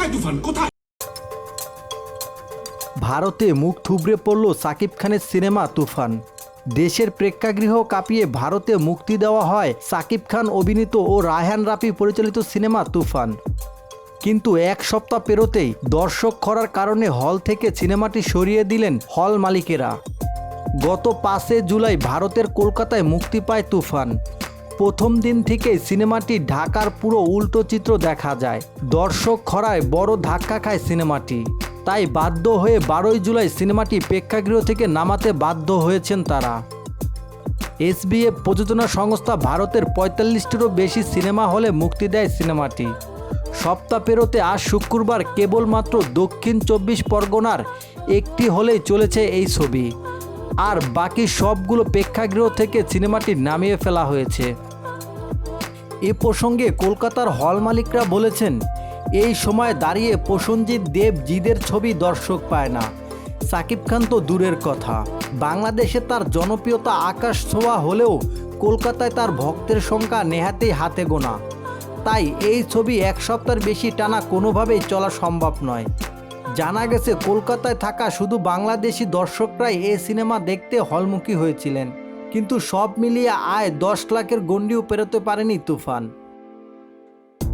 কোথায় তুফান? কোথায়? ভারতে মুখ থুবড়ে পড়ল সাকিব খানের সিনেমা তুফান। দেশের প্রেক্ষাগৃহ কাঁপিয়ে ভারতে মুক্তি দেওয়া হয় সাকিব খান, অভিনীত ও রায়হান রাফি পরিচালিত সিনেমা তুফান। কিন্তু এক সপ্তাহ পেরোতেই দর্শক খরার কারণে হল থেকে সিনেমাটি সরিয়ে দিলেন হল মালিকেরা। গত পাঁচে জুলাই ভারতের কলকাতায় মুক্তি পায় তুফান। প্রথম দিন থেকেই সিনেমাটি ঢাকার পুরো উল্টো চিত্র দেখা যায়। দর্শক খরায় বড় ধাক্কা খায় সিনেমাটি। তাই বাধ্য হয়ে বারোই জুলাই সিনেমাটি প্রেক্ষাগৃহ থেকে নামাতে বাধ্য হয়েছেন তারা। এসবিএফ প্রযোজনা সংস্থা ভারতের পঁয়তাল্লিশটিরও বেশি সিনেমা হলে মুক্তি দেয় সিনেমাটি। সপ্তাহ পেরোতে আজ শুক্রবার কেবলমাত্র দক্ষিণ চব্বিশ পরগনার একটি হলেই চলেছে এই ছবি। আর বাকি সবগুলো প্রেক্ষাগৃহ থেকে সিনেমাটি নামিয়ে ফেলা হয়েছে। এ প্রসঙ্গে কলকাতার হল মালিকরা বলেছেন, এই সময় দাঁড়িয়ে প্রসেনজিৎ দেব জিদের ছবি দর্শক পায় না। সাকিব খান তো দূরের কথা। বাংলাদেশে তার জনপ্রিয়তা আকাশ ছোঁয়া হলেও কলকাতায় তার ভক্তের সংখ্যা নেহাতেই হাতে গোনা। তাই এই ছবি এক সপ্তাহের বেশি টানা কোনোভাবেই চলা সম্ভব নয়। জানা গেছে, কলকাতায় থাকা শুধু বাংলাদেশি দর্শকরাই এই সিনেমা দেখতে হলমুখী হয়েছিলেন। কিন্তু সব মিলিয়ে আয় দশ লাখের গণ্ডিও পেরোতে পারেনি তুফান।